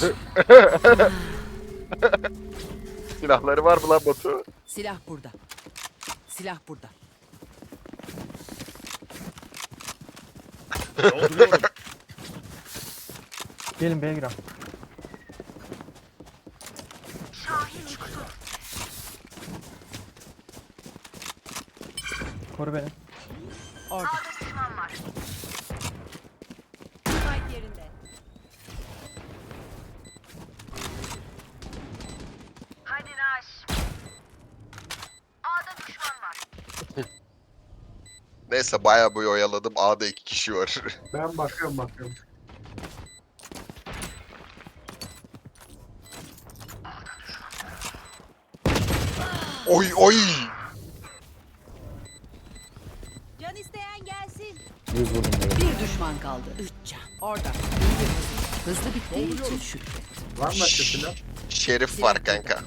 Silahları var mı lan Batu? Silah burada. Silah burada. Dolduruyorum. Gelin B'ye girelim. Koru beni. Orada. Spike yerinde. Hadi Naş. A'da düşman var. Neyse bayağı boyu oyaladım. A'da iki kişi var. Ben bakıyorum bakıyorum. oy oy. Can isteyen gelsin. Yüz vurdum böyle. Bir düşman kaldı. Üç can. Orada. Hızlı bittiği için şükret. Var mı başka silah? Şerif var kanka.